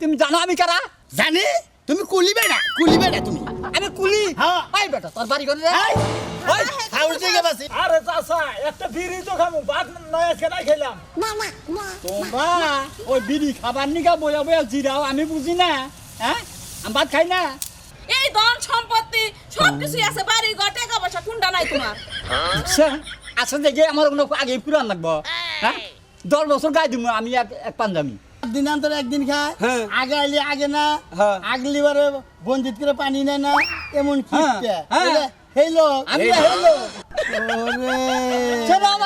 তুমি জানো আমি কারা? জানি? তুমি কুলি বেড়া কুলি বেড়া তুমি। আমি কুলি? হ্যাঁ। আই বেটা তোর বাড়ি করে রে? ওই। হাউস থেকে বাসি। আরে চাচা একটা বিড়ি তো খামু ভাত নয় আজকে নাই খেলাম। তোমরা ওই বিড়ি খাবার নিকা বয়া বয়া জিরাও আমি বুঝি না হ্যাঁ? আমি ভাত খাই না। এই ধন সম্পত্তি সব আছে বাড়ি ঘর টাকা পয়সা কোনটা নাই তোমার। আচ্ছা আচ্ছা দেখে আমার কোনো আগে পুরান লাগবো হ্যাঁ? দশ বছর গাই দিব আমি এক এক পাঞ্জাবি। দিনান্তরে একদিন খায় হ্যাঁ। আগে আইলি আগে না হ্যাঁ। আগলি বারে বঞ্জিত করে পানি নেয় না এমন কি। হেলো আমি হেলো ওরে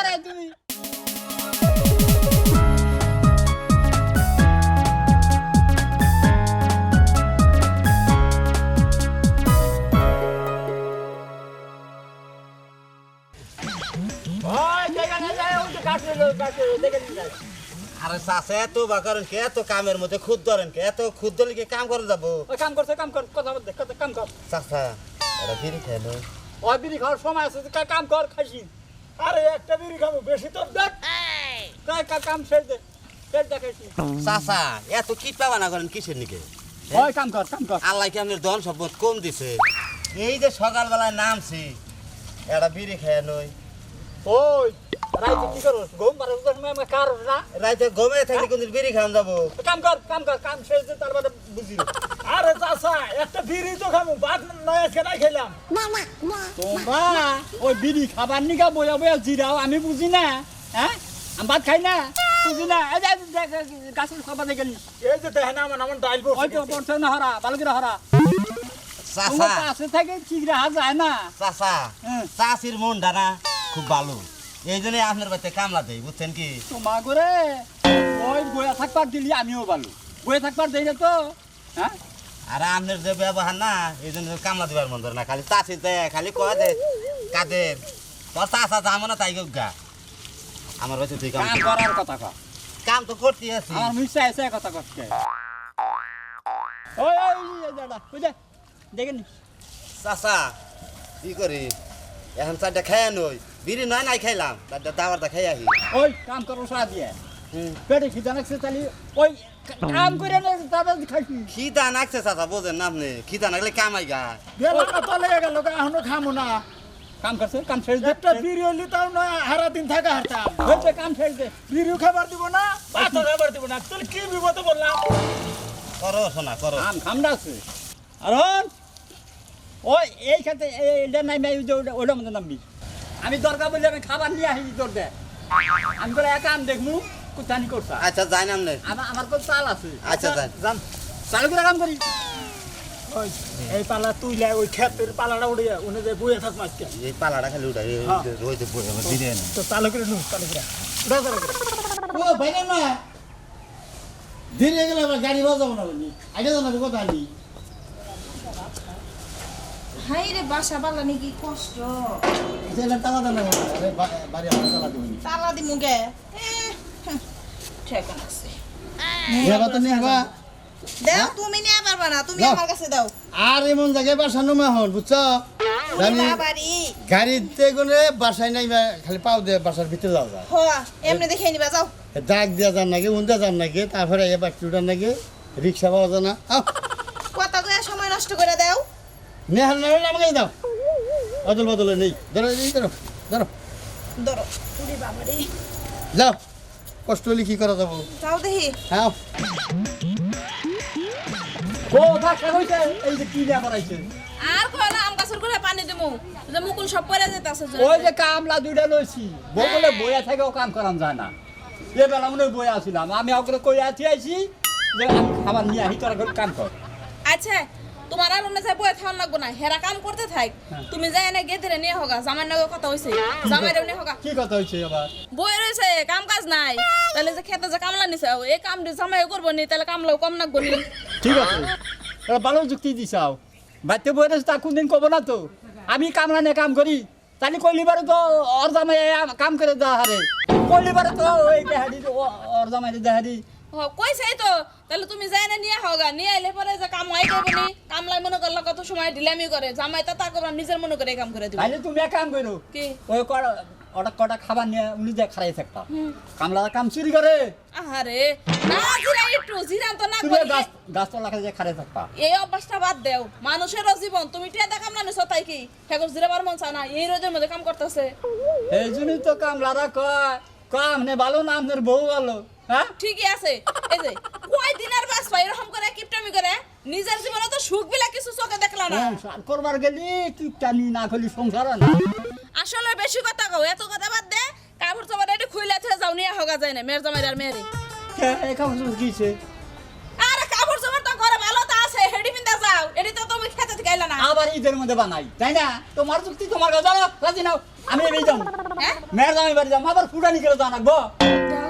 চাষে এত বা করেন কে এত কামের মধ্যে খুদ ধরেন কে এত খুদ ধরলে কি কাম করে যাব? ওই কাম করছে কাম কর কথা বলতে কথা কাম কর। চাষা এটা বিড়ি খেলো ওই বিড়ি খাওয়ার সময় আছে কা- কাম কর খাইছি। আরে একটা বিড়ি খামু বেশি তো দেখ। কাম ছেড়ে দে চাষা এত কিট পাবা না করেন কিসের নিকে? ওই কাম কর কাম কর। আল্লাহ কি আপনার ধন সম্পদ কম দিছে? এই যে সকালবেলায় নামছি এটা বিড়ি খেয়ে নই ওই রাইতে কি করছ ঘুম পারে সময় আমার কার না। রাইতে ঘুমে থাকলে কিন্তু বিড়ি খাওয়ান যাব। কাম কর কাম কর কাম ছেড়ে দে তারপরে বুঝি আরে চাচা একটা বিড়ি তো খামু ভাত নয় আজকে নাই খেলাম। তোমরা ওই বিড়ি খাবার নিকা বয়া বয়া জিরাও আমি বুঝি না হ্যাঁ? আমি ভাত খাই না বুঝি না। এই যে দেখ গাছের খাবার দেখে এই যে দেখেন আমার আমার ডাইল ওই তো পড়ছে না হরা ভালো করে হরা। তোমার পাশে থেকে ঠিক রাখা যায় না হ্যাঁ। চাষির মন ডানা খুব ভালো। এই জন্য আপনার বাড়িতে কামলা দেয় বুঝছেন কি তোমার করে ওই বয়া থাকবার দিলি আমিও ভালো বয়ে থাকবার দেই না তো হ্যাঁ আর আপনার যে ব্যবহার না এই জন্য কামলা দিবার মন ধরে না খালি চাষি দে খালি কয় দে কাদের তোর চাষা যাব না তাই গা আমার হচ্ছে তুই কাম করার কথা কর কাম তো করতে আছি আমার মিশে এসে কথা করতে ওই দাদা বুঝে দেখে নি চাষা কি করি এখন চারটা খাইয়া নই বিড়ি নয় নাই খাইলাম। চারটা দাবারটা খাই আহি। ওই কাম করো সারা দিয়ে। পেটে খিদা লাগছে তাহলে ওই কাম করে না তারপর খাইছি। খিদা নাকছে চাষা বোঝেন না আপনি। খিদা নাকলে কামাই গা। গেলাম না তলে গেল এখনও খামু না। কাম করছে কাম ছেড়ে দে। একটা বিড়ি হইলে তাও না হারা দিন থাকা হারতাম। হয়েছে কাম ছেড়ে দে। বিড়িও খাবার দিব না ভাতও খাবার দিব না। তুই কি বিপদে বললাম করো শোনা করো। কাম খামটা আছে। আর ওই এই খাতে এটা নাই নাই ওই ওটার মধ্যে নামবি। আমি দরকার বললে আমি খাবার নিয়ে আসি তোর দে আমি করে একা আম দেখমু কোথানি করছা আচ্ছা যাই না। আপনি আমার কোন চাল আছে। আচ্ছা যাই। যান। চালু করে কাম করি। এই পালা তুই লে ওই ক্ষেতের পালাটা উড়ে উনি যে বইয়ে থাক মাঝকে এই পালাটা খালি উঠাই হ্যাঁ। রইতে বই আমার দিলে না তো চালু করে নু চালু করে। চালু করে। ও বাইরে না ধীরে গেলে গাড়ি বাজাবো না আগে জানাব কথা আনি হাই রে বাসা বালা নাকি কষ্ট। সেটা তালা দানা বাড়ি আমার তালা দেবনি। তালা দি মুগে ঠিকান আছে। এবার তো নিয়ে হবা দাও তুমি নিয়ে পারবা না তুমি দাও। আমার কাছে দাও। আর এমন জায়গায় বাসা নুমা হন বুঝছ? জানি বাড়ি। গাড়িতে গেলে বাসায় নাই বা খালি পাও দিয়ে বাসার ভিতরে যাওয়া যায় হ এমনি দেখে নিবা যাও। ডাক দিয়া যান নাকি উন্দা যান নাকি তারপরে এবার চুটার নাকি রিক্সা পাওয়া যায় না। কথা কয়ে সময় নষ্ট করে দাও। নেহাল না হলে আমাকে দাও। অদল বদলে নেই। ধরো এই ধরো ধরো। ধরো যাও। কষ্ট হলে কি করা যাব? যাও দেখি। হ্যাঁ ও ভাষা হইছে এই যে কি দিয়া করাইছে আর কয় না আম গাছের করে পানি দেবো যে মুকুল সব পরে যেতেছে ওই যে কামলা দুইটা লইছি। বগলে বইয়া থেকেও কাম করান যায় না। এ বেলা মনে বইয়া আসিলাম আমি ওগুলো কই আছি আইছি যে আমি খাবার নিয়ে আহি তোরা কাম কর। আচ্ছা তোমার আর অন্য যায় বয়ে থাকার লাগবো না। হেরা কাম করতে থাক। তুমি যাই এনে গেদরে নিয়ে হোগা। জামাই নগে কথা হইছে। জামাই নিয়ে হোগা। কি কথা হইছে আবার? বই রয়েছে কাম কাজ নাই। তাহলে যে খেতে যে কামলা নিছে এই কাম জামাই করব নি তাহলে কামলাও কম নাকবো নি। ঠিক আছে। এবার ভালো যুক্তি দিছাও। বাড়িতে বই রয়েছে তা কোনদিন কব না তো। আমি কামলা নিয়ে কাম করি। তাহলে কইলিবারে তো জামাই কাম করে দেওয়া হারে কইলিবারে তো ওই দেহারি ওর জামাই দেহারি। কইছে তো। তাহলে তুমি যাই না নিয়ে হোগা। নিয়ে আইলে পরে যে কাম হয় করব নি। কামলাই মনে করলে কত সময় ঢিলামি করে জামাই তা তা করবা নিজের মনে করে কাম করে দিবে। তাহলে তুমি এক কাম করো কি? ওই কটা ওটা কটা খাবার নিয়ে উনি যে খারাই থাকতাম কামলা কাম চুরি করে আহারে না জিরা একটু জিরান তো না তুমি বলি, গাছ গাছতলা খালি খারে থাকবা এই অভ্যাসটা বাদ দেও। মানুষেরও জীবন তুমি টিয়া দেখাম না নিছো তাই কি? ঠাকুর জিরাবার মন চায় না। এই রোজের মধ্যে কাম করতেছে এই জন্যই তো কামলারা কয় কয় আমনে ভালো না আপনার বউ ভালো হ্যাঁ? ঠিকই আছে। এই যে কয় দিনের বাস পাই এরকম করে কিপটামি করে? নিজের জীবনে তো সুখ বিলা কিছু চোখে দেখলা না। করবার গেলি কি টানি না করলি সংসার না। আসলে বেশি কথা কও এত কথা বাদ দে কাপড় চোপড় এটি খুইলে থেকে যাও নিয়ে হগা যায় না মেয়ের জামাই আর মেয়েরই কে একা কিছে আরে কাপড় চোপড় তো ঘরে ভালো তো আছে হেডি পিন্দা যাও এটি তো তুমি খেতে থেকে না। আবার ঈদের মধ্যে বানাই তাই না? তোমার যুক্তি তোমার কাছে রাজি নাও আমি এই যাম হ্যাঁ? মেয়ের জামাই বাড়ি যাম আবার ফুটানি করে জানাব।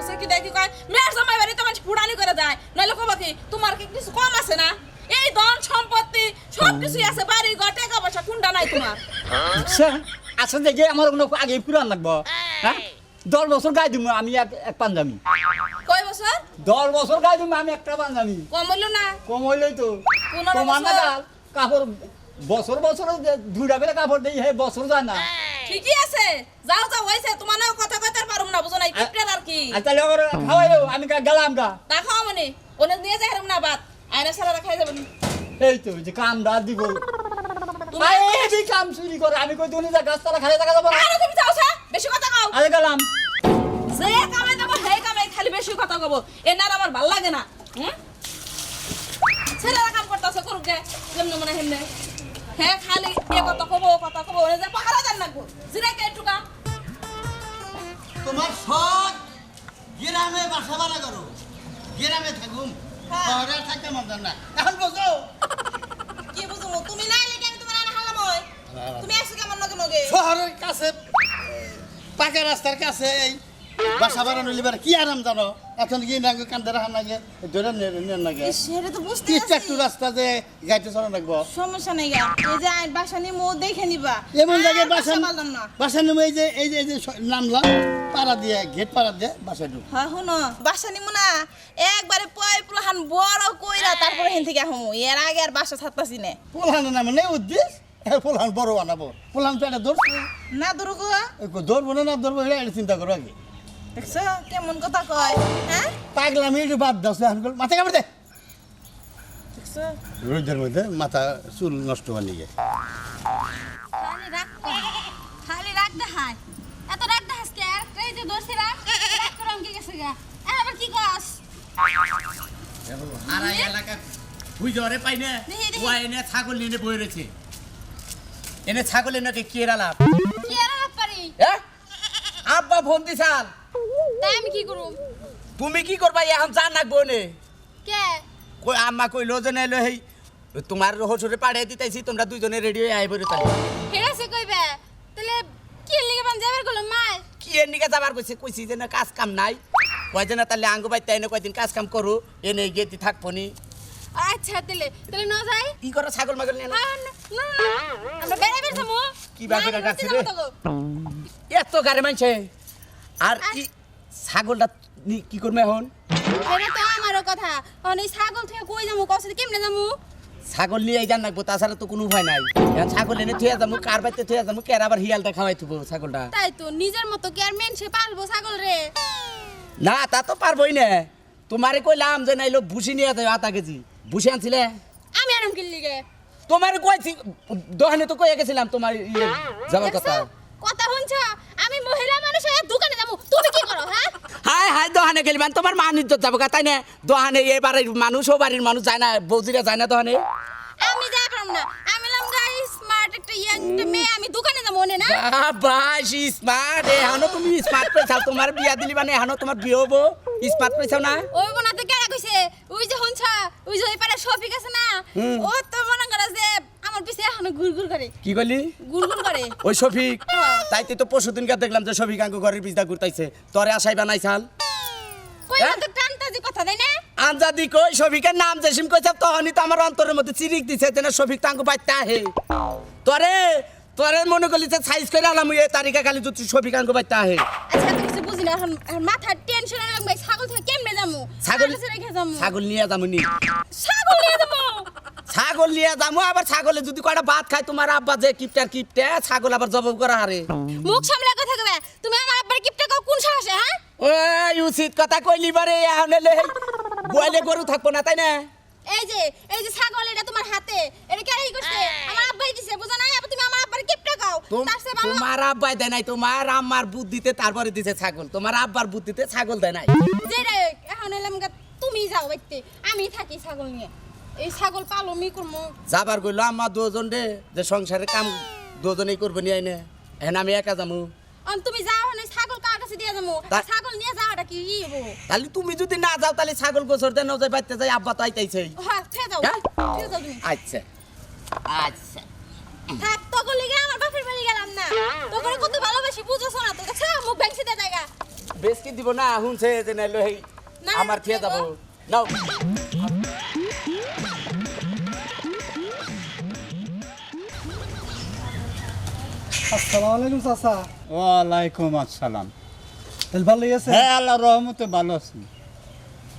দেহসে কি দেখি কয় মেয়ের জামাই বাড়ি তোমার ফুড়ানি করে যায় নইলে কব কি তোমার কি কিছু কম আছে না? এই ধন সম্পত্তি সব কিছুই আছে বাড়ি ঘর টাকা পয়সা কোনটা নাই তোমার। আচ্ছা আচ্ছা দেখে আমার কোনো আগে পুরান লাগবো। হ্যাঁ? দশ বছর গাই দিব আমি এক এক পাঞ্জাবি। কয় বছর? দশ বছর গাই দিব আমি একটা পাঞ্জাবি। কম হইল না? কম হইলেই তো। তোমার না কাপড় বছর বছর দুইটা করে কাপড় দিই হে বছর যায় না। ঠিকই আছে। যাও যাও হইছে তোমার নাও কথা কইতে পারুম না বুঝো নাই? কিপটার আর কি? আর তাহলে আমার খাওয়াই দেবো আমি কা- গেলাম গা। তা খাও মানে ওনে নিয়ে যাই হারুম না বাদ। আয়না সারা খাই যাবেন এই তো যে কাম দা দিব। তুমি এই কাম চুরি করে আমি কই তুমি যা গাছতলা খালি থাকা যাব আরে তুমি যাও সা। বেশি কথা কও। আরে গেলাম। যে কামে যাব হে কামে খালি বেশি কথা কব। এনার আমার ভালো লাগে না হুম? ছেলেরা কাম করতেছে করুক গে। যেমন মনে হেমনে হ্যাঁ খালি এ কথা কব ও কথা কব ওরে যে পাহারা জান লাগবো। জিরাই কে টুকা তোমার সব গ্রামে বাসা বাড়া করো। গ্রামে থাকুম হ্যাঁ। শহরে থাকতে মন না। এখন বোঝো। কি বুঝব? তুমি নাই লেগে আমি তোমার আনা হালাম হয়। তুমি আসছো কেমন নগে নগে শহরের কাছে পাকা রাস্তার কাছে এই বাসা বাড়ানো লিবার কি আরাম জানো? এখন কি না কান্দে রাখা লাগে ধরে নেন লাগে সেটা তো বুঝতে পারছি। একটু রাস্তা যে গাইতে চলা লাগবো সমস্যা নেই গা। এই যে বাসা নিয়ে মো দেখে নিবা। এমন জায়গায় বাসা না। বাসা নেমে এই যে এই যে এই যে নামলাম পাড়া দিয়ে গেট পাড়া দিয়ে বাসা ঢুক। হ্যাঁ শুনো বাসা নিমু না একবারে পয় পুলাহান বড় কইরা তারপরে হেন থেকে আহমু। এর আগে আর বাসা ছাড়তাছি না। পোলহানের নামে নেই উদ্দেশ হ্যাঁ পোলহান বড় বানাবো। পোলহান তো এটা ধরবো না গো। ধরবো না না ধরবো এটা চিন্তা করো আগে। দেখছ? কেমন কথা কয়? হ্যাঁ? পাগলামি একটু বাদ দাও মাথা কাপড় দে। দেখছ? রোদের মধ্যে মাথা চুল নষ্ট হয়ে নিয়ে খালি রাগ খালি রাগ দেখায়। এত রাগ দেখাস কে? আর এই যে দোষে রাগ রাগ করে আমকে গেছে গা। এ আবার কি কস? আর এই এলাকা বুঝরে পাই না। ও এনে ছাগল নিয়ে বই রয়েছে। এনে ছাগল এনে কি এরালাম কি আর রাগ পারি আব্বা ফোন দিছাল তাই আমি কি তুমি কি করবা? এখন জান নে। কে? কই আম্মা কইলো যে নাইলো হেই তোমার হসুরে পাড়িয়ে দিতেছি তোমরা দুইজনে রেডি হয়ে আই বলে তাহলে। হেরাছে কইবে। তাহলে কি লিগে বান যাবার গেল মায় কি এর নিকে যাবার কইছে? কইছি যে না কাজ কাম নাই। কয় যে না তাহলে আঙ্গু বাইতে এনে কয়দিন কাজ কাম করু এনে গেতি থাকব নি। আচ্ছা তাহলে তাহলে না যাই। কি করো ছাগল মাগল নিয়ে না? না, আমরা বেড়াই বেড় যাব। কি না, রাখাচ্ছি রে? এত গাড়ি মানছে। আর ই ছাগলটা কি করবে এখন? এটা তো আমারও কথা। অনেক ছাগল থেকে কই যাব? কষ্ট কেমনে যাব? ছাগল নিয়ে জান রাখব তাছাড়া তো কোনো উপায় নাই। এখন ছাগল এনে থুয়ে যাব কার বাড়িতে থুয়ে যাব কের আবার হিয়ালটা খাওয়াই থুবো ছাগলটা? তাই তো নিজের মতো কি আর মেনসে পালবো ছাগল রে? না তা তো পারবোই না। তোমারে কইলাম যে নাইলো ভুসি নিয়ে যাও আধা কেজি। ভুসি আনছিলে? আমি আরাম কিনলি গে তোমারে কইছি দোকানে তো কইয়া গেছিলাম তোমার ইয়ে যাওয়ার কথা? কথা শুনছ? আমি মহিলা মানুষ হয়ে দোকানে যাব। তুমি কি করো হ্যাঁ? হাই হাই দোকানে গেলিবান তোমার মান ইজ্জত যাব তাই না? দোকানে এই বাড়ির মানুষ ও বাড়ির মানুষ যায় না বৌদিরা যায় না দোকানে আমি যাই পারম না। আমি লাম গাই স্মার্ট একটা ইয়াং মেয়ে আমি দোকানে যাব মনে না? বাস স্মার্ট এহানো তুমি স্মার্ট পেছাও তোমার বিয়া দিলি মানে এহানো তোমার বিয়ে হব। স্মার্ট পেছাও না? ওই বোনাতে কেডা কইছে? ওই যে শুনছ ওই যে ওই পারে শফিক আছে না? ও তো মনে করে যে আমার পিছে এখনও ঘুরঘুর করে। কি করলি ঘুরঘুর করে। ওই শফিক। তাইতে তো পরশু দিনকে দেখলাম যে শফিক আঙ্কু ঘরের পিছদা ঘুরতাইছে। তোরে আসাই বানাই চাল হ্যাঁ? কথা তাই না? আনজাদি কই? শফিকের নাম জেসিম কইছে তখনই তো আমার অন্তরের মধ্যে চিরিক দিছে যেন শফিক তো আঙ্কু বাইতে আহে। তোরে তোরে মনে করলি যে সাইজ করে আলাম এই তারিখে খালি আঙ্কু বাইতে আহে। আচ্ছা তো কিছু বুঝি না এখন মাথার টেনশন লাগবে ছাগল থেকে কেমনে যামু? ছাগল কাছে রেখে যামু? ছাগল নিয়ে যামুনি। ছাগল নিয়ে যাব আবার ছাগলে যদি কয়টা ভাত খায় তোমার আব্বা যে কিপটার কিপটে ছাগল আবার জবাব করা হারে। মুখ সামলে কথা কবে? তুমি আমার আব্বার কিপটা কও কোন সাহসে হ্যাঁ? ওই উচিত কথা কইলি বারে এখন এলে বয়লে গরু থাকব না তাই না? এই যে এই যে ছাগল এটা তোমার হাতে এটা কে কি করছে? আমার আব্বাই দিছে বুঝো নাই? এবার তুমি আমার আব্বার কিপটা ভালো তোমার আব্বাই দেয় নাই তোমার আম্মার বুদ্ধিতে তারপরে দিছে ছাগল। তোমার আব্বার বুদ্ধিতে ছাগল দেয় নাই। যে রে এখন এলাম গা তুমি যাও বাইতে আমি থাকি ছাগল নিয়ে। এই ছাগল পালো মি করমু। যাবার কইলো আম্মা দুজন রে যে সংসারে কাম দুজনেই করব নিয়ে আইনে। এখন আমি একা যাব অন তুমি যাও না ছাগল কার কাছে দিয়ে যাব ছাগল নিয়ে যাওয়াটা কি ই হব তাহলে তুমি যদি না যাও তাহলে ছাগল গোসর দেন যাই বাইতে যাই আব্বা তো আইতাইছে। হ্যাঁ যাও হ্যাঁ? যাও তুমি। আচ্ছা। আচ্ছা। থাক তোকে লিগে আমার বাপের বাড়ি গেলাম না। তোকে কত ভালোবাসি বুঝছ না মুখ ভেঙছে দে জায়গা। বেশ কি দিব না শুনছে যে নাইলো হেই না, আমার খেয়ে। যাব। নাও। আসসালামু আলাইকুম চাচা। ওয়ালাইকুম আসসালাম। তাহলে ভালোই আছে হ্যাঁ আল্লাহ রহমতে ভালো আছি।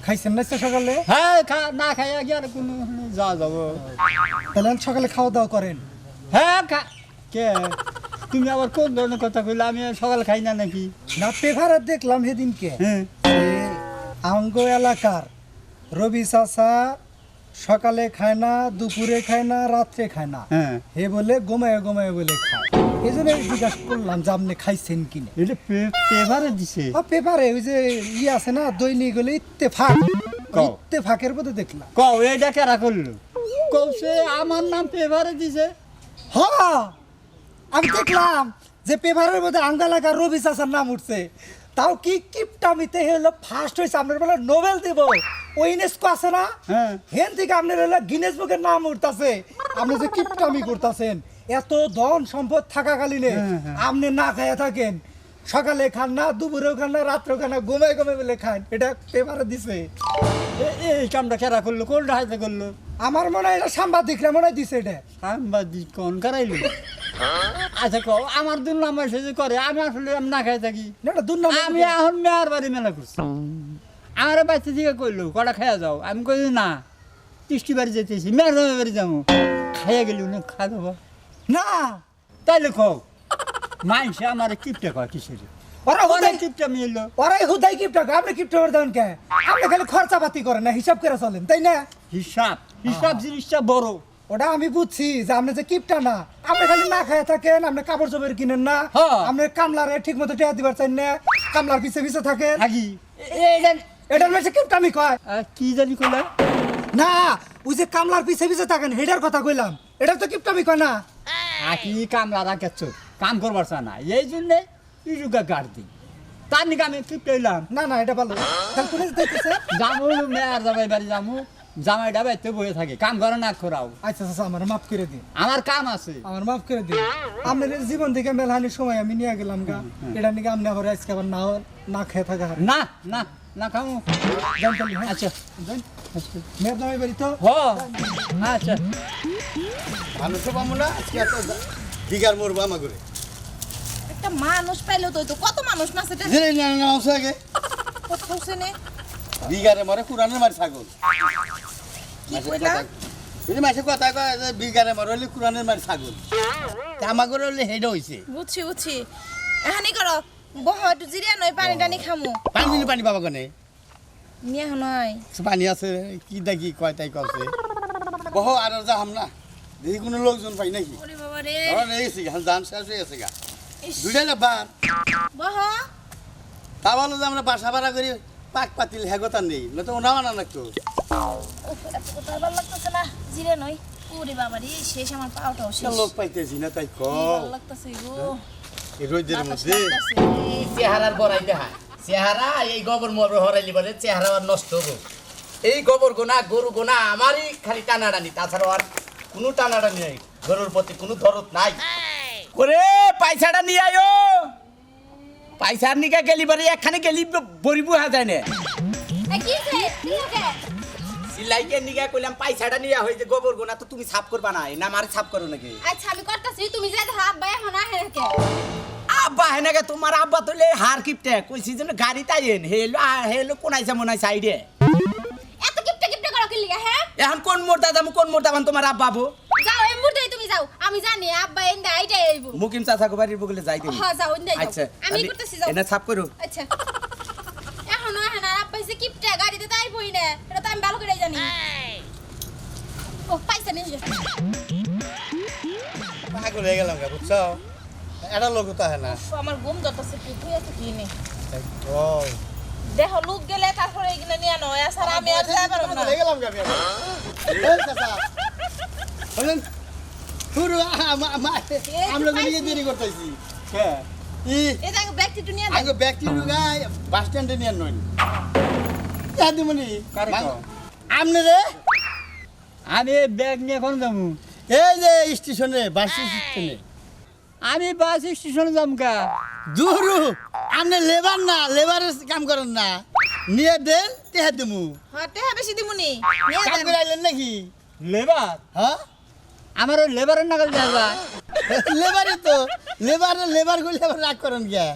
খাইছেন না সকালে? হ্যাঁ না আর কোনো যা যাব। তাহলে সকালে খাওয়া দাওয়া করেন। হ্যাঁ কে? তুমি আবার কোন ধরনের কথা কইলে? আমি সকাল খাই না নাকি? না পেপারে দেখলাম সেদিনকে। হ্যাঁ। আঙ্গ এলাকার রবি চাচা সকালে খায় না দুপুরে খায় না রাত্রে খায় না। হ্যাঁ। হে বলে গোমায় গোমায় বলে খায়। এই জন্য জিজ্ঞাসা করলাম যে আপনি খাইছেন কিনা এটা পেপারে দিছে। পেপারে ওই যে ইয়ে আছে না দৈনিক হলে ইত্তেফাক। ইত্তেফাকের মধ্যে দেখলাম। কও এইটা কেরা করল? কৌশে আমার নাম পেপারে দিছে। হ! আমি দেখলাম যে পেপারের মধ্যে আঙ্গ এলাকার রবি চাচার নাম উঠছে। তাও কি কিপটামিতে হলো? ফার্স্ট হয়েছে আপনার বেলা নোবেল দেব। ওই ইউনেস্কো আছে না? হ্যাঁ। হেন থেকে আপনার হলো গিনেস বুকের নাম উঠতাছে। আপনি যে কিপটামি করতেছেন এত ধন সম্পদ থাকাকালীনে হ্যাঁ, হ্যাঁ। আপনি না খাইয়া থাকেন। সকালে খান না দুপুরেও খান না রাত্রেও খান না ঘুমাই ঘুমাই বলে খান। এটা পেপারে দিছে। এই কামটা কেরা করল? কোনটা হাতে করল? আমার মনে হয় এটা সাংবাদিকরা মনে হয় দিছে এটা। সাংবাদিক কোন করাইলো আচ্ছা কও আমার দুর্নাম যে করে আমি আসলে না খাই থাকি। না, এটা দুর্নাম আমি এখন মেয়ার বাড়ি মেলা করছি। আমার বাচ্চা দিকে কইলো কটা খাইয়া যাও? আমি কই না টিষ্টি বাড়ি যেতেছি মেয়ার বাড়ি যাব। খাইয়া গেলি না খা দেবো না। তাইলে কও মাইসে আমার কিপটা কয় কিসের? ওরা অনেক হুদাই কিপটা মিললো ওরাই হুদাই গিফট রাখো আপনি গিফট করে দেন কে? আপনি খালি খরচাপাতি করেন না হিসাব করে চলেন তাই না? হিসাব হিসাব জিনিসটা বড়। ওটা আমি বুঝছি যে আপনি যে কিপটা না আপনি খালি না খায় থাকেন আপনি কাপড় চোপড় কিনেন না হ্যাঁ। আপনি কামলারে ঠিক মতো টেয়া দিবার চান না কামলার পিছে পিছে থাকেন। থাকি এইটা এটার বেশি কিপটামি কয়। কি জানি কইলা? না ওই যে কামলার পিছে পিছে থাকেন হেডার কথা কইলাম এটা তো কিপটা আমি কয় না। কি কামলা রাখেছ কাম করবার চা না। এই জন্যে ইরুগা গাড় দিই তার নিকে আমি কি পেলাম না না এটা ভালো। তাহলে পুলিশ দেখতেছে জামু মেয়ার জামাই বাড়ি জামু জামাই ডাবাইতে বয়ে থাকে। কাম করে না করাও আচ্ছা আচ্ছা আমার মাফ করে দিন। আমার কাম আছে। আমার মাফ করে দিন। আপনার জীবন থেকে মেলহানির সময় আমি নিয়ে গেলাম গা। এটা নিকে আপনি আবার আজকে আবার না না খেয়ে থাকা না না না যান হ্যাঁ? আচ্ছা। মেয়ের নামে বাড়ি তো? হ। আচ্ছা। মানুষ পাবো না আজকে এত বিঘার মরবো আমার করে একটা মানুষ পাইলো তো কত মানুষ না সেটা জেনে না না আগে। কত হচ্ছে নে বিঘারে মরে কুরানের মারি ছাগল। কইলা? মাসে কথা কয় যে বিঘারে মরে হলে কুরানের মারি ছাগল। করে হলে হেডে বুঝছি বুঝছি। এহানি করো বহ একটু জিরিয়া নয় পানি টানি খামু। পানি দিলে পানি পাবা কেনে? নিয়ে নয় পানি আছে? কি দেখি কয় তাই কছে বহ আর না। দেখি কোনো লোকজন পাই নাকি? ওরে বাবা রে। এই দান শেষ হয়ে গেছে গা। দুইটা না বার বহ। তা বলো যে আমরা বাসা ভাড়া করি। পাক পাতিল হেগতা নেই। না তো ওনাও না লাগতো ভালো লাগতেছে না জিরে ওরে বাবা রে শেষ আমার পাওটাও শেষ লোক পাইতেছি না তাই কও। ভালো লাগতেছে গো এই রোদের মধ্যে। চেহারার বড়াই দেখা চেহারা এই গোবর মবর হরাইলি বলে চেহারা আর নষ্ট হব। এই গোবর গোনা গরু গোনা আমারই খালি টানাটানি। তাছাড়া আর কোনো টানাটানি নেই। গরুর প্রতি কোনো ধরত নাই। করে পয়সাটা নিয়ে আয়ো পয়সার নিকা গেলি বারে একখানে গেলি বড়ি বুহা যায় না? সিলাইকে নিকা কইলাম পয়সাটা নিয়ে হয়েছে গোবর গোনা তো তুমি সাফ করবা না না মারে সাফ করো নাকি? আচ্ছা আমি করতেছি তুমি দেখো আব্বা এখন আহে কে আব্বা হেনাকে তোমার আব্বা তুলে হার কিপটে। কইছি যেন গাড়ি তাইয়েন হেলো হেলো কোনাইছে সাইডে এত কিপটা কিপটা করো কি লিগা হ্যাঁ এখন কোন মোড়টা যাব কোন মোড়টা বান তোমার আব্বা বো? যাও এই মুহূর্তেই তুমি যাও আমি জানি আব্বা এন্ডা আইটাই আইবো মুকিম চাচা কো বাড়ির বগলে যাই দিবি হ্যাঁ যাও আচ্ছা আমি করতেছি যাও। এনে ছাপ করো। আচ্ছা। এখনও এখন আব্বা এসে কিপটা গাড়িতে তাই বই না। এটা তো আমি ভালো করে জানি। ও পাইছে নিয়ে পাগল হয়ে গেলাম গা বুঝছ? এটা লোক তো না। আমার ঘুম ধরতেছে কি তুই আছে কি নেই ও দেহ লোক গেলে তারপরে এগুলো নিয়ে নয় স্যার আমি আর যাই পারব না। গেলাম গা আমি আমরা নিজে দেরি করতেছি। কে ই এই যে ব্যক্তি নিয়ে আগে ব্যক্তি ঢুকাই বাস স্ট্যান্ডে নিয়ে আমনে রে। আমি ব্যাগ নিয়ে কোন যাব? এই যে স্টেশনে বাস স্টেশনে। আমি বাস স্টেশনে যাম কা? দুরু আমনে লেবার না লেবারের কাম করেন না। নিয়ে দেন তেহা দিমু। হতে হবে বেশি দিমুনি। নিয়ে কাম করে আইলেন নাকি? লেবার? হ্যাঁ? আমার ওই লেবারের নাগাল দেওয়া যায় লেবারে তো। লেবার লেবার গুলি আবার রাগ করেন কে?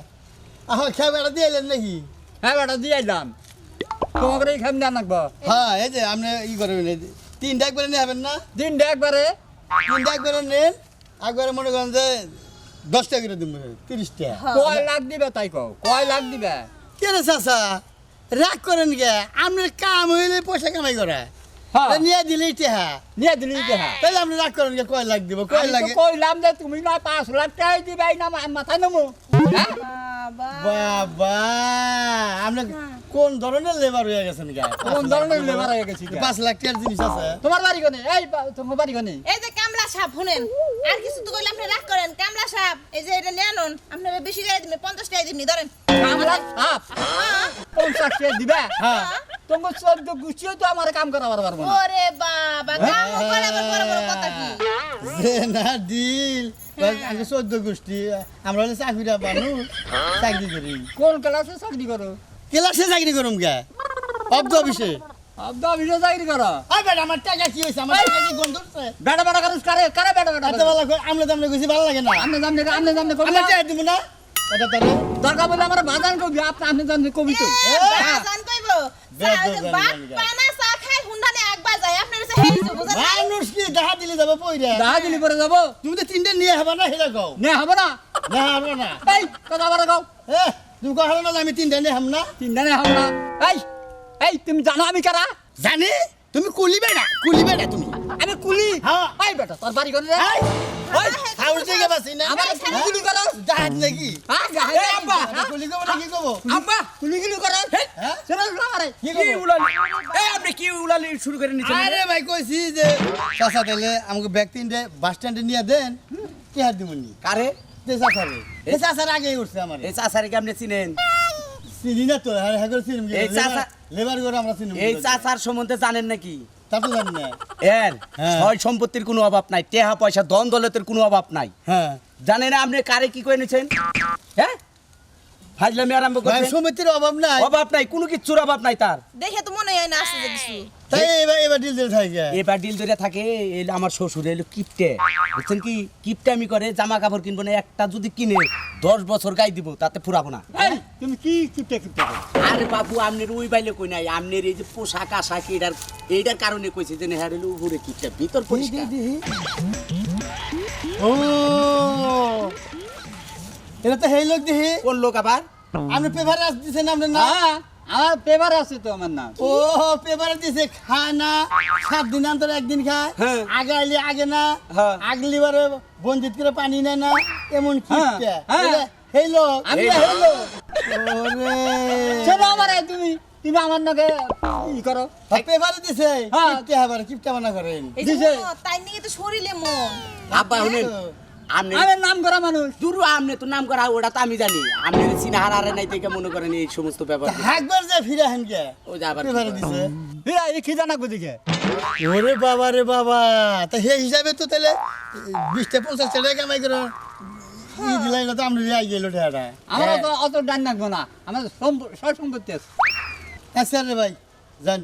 আহ খেয়ে বেড়া দিয়ে এলেন নাকি? হ্যাঁ বেটা দিয়ে আইলাম। তোমাকে এই খাম দেওয়া নাকবো হ্যাঁ এই যে আপনি ই করবেন তিনটা একবারে নিয়ে হবেন না? দিনটা একবারে? তিনটা একবারে নেন একবারে মনে করেন যে দশ টাকা করে দিব তিরিশটা। কয় লাখ দিবে তাই কও? কয় লাখ দিবে? কেন চাচা? রাগ করেন কে? আপনার কাম হইলে পয়সা কামাই করে। হ্যাঁ নিয়ে দিলেই টেহা নিয়ে দিলি হ্যাঁ। তাহলে আপনি রাগ করেন কয় লাখ দিব কয় লাগে? কইলাম যে তুমি নয় পাঁচ লাখ টাকাই দিবে না মাথায় নেব। হ্যাঁ? বাবা। আপনি কোন ধরনের লেবার হয়ে গেছেন গা? কোন ধরনের লেবার হয়ে গেছি পাঁচ লাখ টাকার জিনিস আছে। তোমার বাড়ি কোনে? এই তোমার বাড়ি কোনে? এই যে কামলা সাপ শুনেন। আর কিছু তো কইলে আপনি রাগ করেন। কামলা সাপ এই যে এটা নিয়ে আনুন আপনারা বেশি করে দিবেন পঞ্চাশ টাকা দিবনি ধরেন। কামলা সাপ পঞ্চাশ টাকা দিবে? হ্যাঁ। তোমার চোদ্দ গুছিও তো আমার কাম করাবার পারব না। ওরে বাবা কাম করে আবার বড় বড় কথা কি? যে না ডিল আমি চোদ্দ গোষ্ঠী আমরা হলে চাকরিটা মানুষ চাকরি করি। কোন ক্লাসে চাকরি করো? ক্লাসে চাকরি করুম গে। অব্দ অফিসে। আব্দা অফিসে চাকরি করো? আই বেটা আমার টাকা কি হয়েছে? আমার টাকা কি গন্ধ হচ্ছে? বেটা বেটা করুস কারে কারে বেটা বেটা এত করে আমরা দামনে গেছি ভালো লাগে না। আমনে জামনে আমনে জামনে কবি আমরা চাই দিব না। এটা তাহলে দরকার বলে আমার বাজান কবি আপনি কবি তো। বাজান কইবো বাপ পানা চা খাই হুন্ডানে একবার যায়। আপনার কাছে হেই যে বুঝা মানুষ কি দেখা দিলে যাবে পইরা? দাহা দিলি পরে যাব। তুমি তো তিনটে নিয়ে হবা না নে হবে না। না হব না। এই কথা বড় গাও এ তুমি কহ না আমি তিনটে নিয়ে হাম না? হবে না। এই এই তুমি জানো আমি কারা? জানি। তুমি কুলি বেড়া কুলি বেড়া তুমি। আমি কুলি? হ্যাঁ। এই বেটা তোর বাড়ি কোনে রে এই, ওই, হাউস থেকে বাসি না? আমার কুলি করো জাহাজ নাকি হ্যাঁ গাহে এই আব্বা কুলি কব না কি কব আব্বা কুলি গুলি করো। হ্যাঁ? শোনো আমারে কি কব এই আপনি কি উলালি শুরু করে নিচ্ছেন আরে ভাই কইছি যে চাচা তাহলে আমাকে ব্যাগ তিনটে বাস স্ট্যান্ডে নিয়ে দেন কি হাত দিবনি কারে? যে চাচারে। এই চাচার আগেই উঠছে আমার। এই চাচারিকে আপনি চিনেন? চিনি না তো হ্যাঁ হ্যাঁ করে চিনি এই চাচা- লেবার করে আমরা চিনি এই চাচার সম্বন্ধে জানেন নাকি? তা তো জানি না। এর হ্যাঁ। ছয় সম্পত্তির কোনো অভাব নাই টেহা পয়সা দন দলেতের কোনো অভাব নাই। হ্যাঁ। জানেন আপনি কারে কি করে নিছেন হ্যাঁ? ফাজলামি আরম্ভ করছেন? সমিতির অভাব নাই। অভাব নাই কোনো কিছুর অভাব নাই তার। দেখে তো মনে হয় না আসছে কিছু? তাই এবার এবার ডিল দিল থাকে। এবার ডিল ধরে থাকে আমার শ্বশুর এলো কিপটে। বুঝছেন কি? কিপটে আমি করে জামা কাপড় কিনবো না একটা যদি কিনে দশ বছর গাই দিব তাতে ফুরাবো না। তুমি কি কিপটে কিপটে আরে বাবু আমনের ওই বাইলে কই নাই? আমনের এই যে পোশাক আশাক এটার এইটার কারণে কইছে যে নেহার উপরে কিপটে ভিতর পরিষ্কার। ও! এটা তো হেই লোক দেখি কোন লোক আবার? আপনি পেপারে দিচ্ছেন আপনার না হ্যাঁ। আমার পেপার আছে তো আমার নাম। ও পেপারে দিছে খায় না সাত দিন অন্তর একদিন খায় হ্যাঁ। আগে আইলে আগে না হ্যাঁ। আগলি বারে বঞ্চিত করে পানি নেয় না এমন কি হ্যাঁ, লোক আমি ওরে। শোনো আমারে তুমি তুমি আমার নাকি ই করো। পেপারে দিছে হ্যাঁ। কিপটে হবার কিপটা বানা করেন। দিছে। তাই নিয়ে তো শরীরে মন? আব্বা শুনেন। আমনে আমি নাম করা মানুষ। দুরু আমনে তো নাম করা ওটা তো আমি জানি। আমনের চিনাহার আরে নাই দেখে মনে করেন এই সমস্ত ব্যাপার। একবার যে ফিরে হেন কে ও যে আবার পেপারে দিছে। হীরা এই কি জানা দিকে? ওরে বাবা রে বাবা তা সেই হিসাবে তো তাহলে বিশটা পঞ্চাশ টাকা কামাই করে ই দিলাই না তো আমরা রিয়াই গেল ঠেয়াটা আমার তো অত ডান রাখব না। আমার সব সম্পত্তি আছে। আচ্ছা রে ভাই জান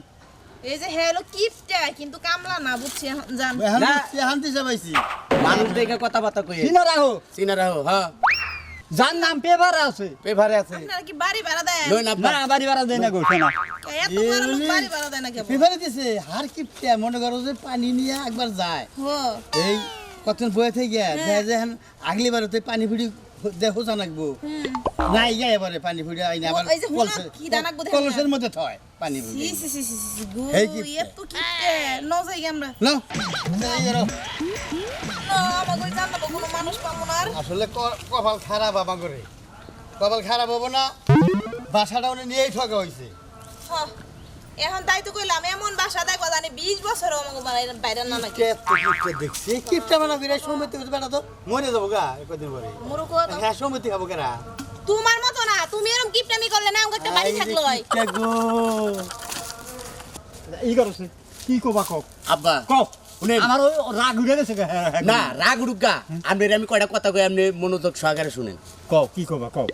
এই যে হ্যালো কিপটা কিন্তু কামলা না বুঝছি এখন জান। এখন না। শান্তি চাবাইছি মানুষ দেখে কথাবার্তা কই চিনা রাখো চিনা রাখো হ্যাঁ। যার নাম পেপারে আছে। আছে। আপনারা কি বাড়ি ভাড়া দেন? লই না না বাড়ি ভাড়া দেয় না গো শোনা। এত বড় লোক বাড়ি ভাড়া দেয় না কেবল পেপারে দিছে হার কিপটা মনে করো যে পানি নিয়ে একবার যায়। হো। এই কতক্ষণ বয়ে থেকে যায় এখন আগলি বারে তো পানি ফুটি দেখো জানাকবো নাই গে এবারে পানি ফুড়ে আইনে আবার? কলসের মধ্যে থয় পানি ফুড়ে সি সি সি সি সি গো কি? ন যাই আমরা। না। এরো। আসলে কপাল খারাপ বাবা করে কপাল খারাপ হব না। বাসাটা উনি নিয়েই ঠকা হয়েছে হ, এখন তাই তো কইলাম এমন বাসা দেখো জানি বিশ বছর আমাকে বানাই বাইরে না নাকি দেখছি? কিপটা মানে সমিতি বেটা তো মরে যাব গা একদিন পরে। মুরুখ হ্যাঁ সমিতি খাব কেরা? তোমার মতো না তুমি এরকম কিপটামি করলে না আমাকে একটা বাড়ি থাকল হয়। কিপটা গো। ই করছে কি কবা কক আব্বা কক আমার রাগ উঠে গেছে গে, হ্যাঁ, হ্যাঁ, না রাগ উড়ুকা আপনার আমি কয়টা কথা কই আপনি মনোযোগ সহকারে শুনেন। কও কি কবা কও?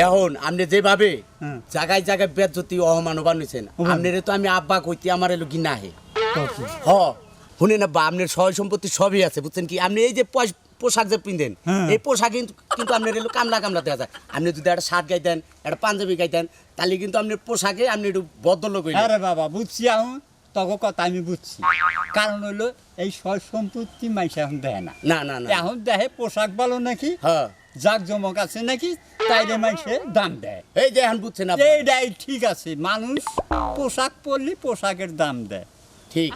এখন আপনি যেভাবে হুম। জায়গায় জায়গায় বেজ্জতি অহমান বানিয়েছেন হুম। আপনার তো আমি আব্বা কইতে আমার এলো নাহে। কও হ শুনে না বা আপনার সয় সম্পত্তি সবই আছে বুঝছেন কি? আপনি এই যে পোশাক যে পিনদেন হ্যাঁ। এই পোশাক কিন্তু কিন্তু আপনার এলো কামলা কামলা দেখা যায়। আপনি যদি একটা শার্ট গাইতেন একটা পাঞ্জাবি গাইতেন তাহলে কিন্তু আপনার পোশাকে আপনি একটু বদল কইলেন আরে বাবা বুঝছি এখন তখন কথা আমি বুঝছি। কারণ হইল এই সয় সম্পত্তি মাইসে এখন দেয় না। না না না। এখন দেখে পোশাক ভালো নাকি? হ্যাঁ। জাক জমক আছে নাকি তাইলে মাইসে দাম দেয়। এই যে এখন বুঝছেন আব্বা। এইটাই ঠিক আছে। মানুষ পোশাক পরলে পোশাকের দাম দেয়। ঠিক।